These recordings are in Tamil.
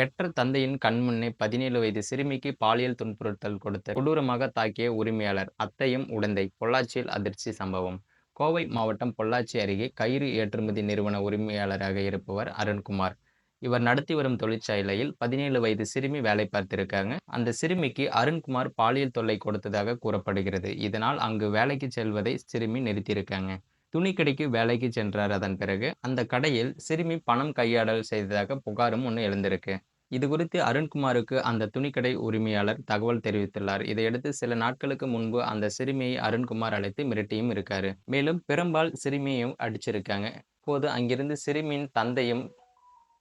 பெற்ற தந்தையின் கண்முன்னே பதினேழு வயது சிறுமிக்கு பாலியல் துன்புறுத்தல் கொடுத்த கொடூரமாக தாக்கிய உரிமையாளர் அத்தையும் உடந்தை. பொள்ளாச்சியில் அதிர்ச்சி சம்பவம். கோவை மாவட்டம் பொள்ளாச்சி அருகே கயிறு ஏற்றுமதி நிறுவன உரிமையாளராக இருப்பவர் அருண்குமார். இவர் நடத்தி வரும் தொழிற்சாலையில் பதினேழு வயது சிறுமி வேலை பார்த்திருக்காங்க. அந்த சிறுமிக்கு அருண்குமார் பாலியல் தொல்லை கொடுத்ததாக கூறப்படுகிறது. இதனால் அங்கு வேலைக்கு செல்வதை சிறுமி நிறுத்தியிருக்காங்க. துணிக்கடைக்கு வேலைக்கு சென்றார். அதன் பிறகு அந்த கடையில் சிறுமி பணம் கையாடல் செய்ததாக புகாரும் ஒன்று எழுந்திருக்கு. இது குறித்து அருண்குமாருக்கு அந்த துணிக்கடை உரிமையாளர் தகவல் தெரிவித்துள்ளார். இதையடுத்து சில நாட்களுக்கு முன்பு அந்த சிறுமியை அருண்குமார் அழைத்து மிரட்டியும் இருக்காரு. மேலும் பெரும்பால் சிறுமியையும் அடிச்சிருக்காங்க. போது அங்கிருந்து சிறுமியின் தந்தையும்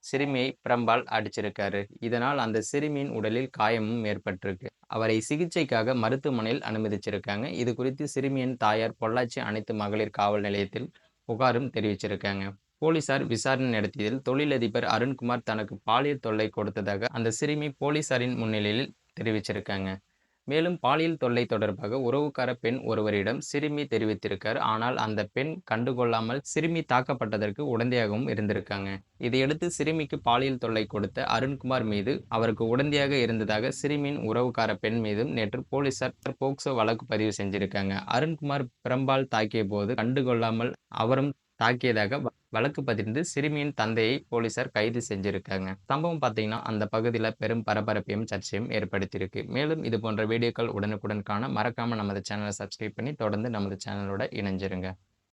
சிறுமியை பிரம்பால் அடிச்சிருக்காரு. இதனால் அந்த சிறுமியின் உடலில் காயமும் ஏற்பட்டிருக்கு. அவரை சிகிச்சைக்காக மருத்துவமனையில் அனுமதிச்சிருக்காங்க. இது குறித்து சிறுமியின் தாயார் பொள்ளாச்சி அனைத்து மகளிர் காவல் நிலையத்தில் புகாரும் தெரிவிச்சிருக்காங்க. போலீசார் விசாரணை நடத்தியதில் தொழிலதிபர் அருண்குமார் தனக்கு பாலியல் தொல்லை கொடுத்ததாக அந்த சிறுமி போலீசாரின் முன்னிலையில் தெரிவிச்சிருக்காங்க. மேலும் பாலியல் தொல்லை தொடர்பாக உறவுக்கார பெண் ஒருவரிடம் சிறுமி தெரிவித்திருக்கார். ஆனால் அந்த பெண் கண்டுகொள்ளாமல் சிறுமி தாக்கப்பட்டதற்கு உடந்தையாகவும் இருந்திருக்காங்க. இதையடுத்து சிறுமிக்கு பாலியல் தொல்லை கொடுத்த அருண்குமார் மீது அவருக்கு உடந்தையாக இருந்ததாக சிறுமியின் உறவுக்கார பெண் மீதும் நேற்று போலீசார் போக்சோ வழக்கு பதிவு செஞ்சிருக்காங்க. அருண்குமார் பிரம்பால் தாக்கிய போது கண்டுகொள்ளாமல் அவரும் தாக்கியதாக வழக்கு பதிந்து சிறுமியின் தந்தையை போலீசார் கைது செஞ்சிருக்காங்க. சம்பவம் பார்த்தீங்கன்னா அந்த பகுதியில் பெரும் பரபரப்பையும் சர்ச்சையும் ஏற்படுத்தியிருக்கு. மேலும் இது போன்ற வீடியோக்கள் உடனுக்குடன் காண மறக்காமல் நமது சேனலை சப்ஸ்கிரைப் பண்ணி தொடர்ந்து நமது சேனலோட இணைஞ்சிருங்க.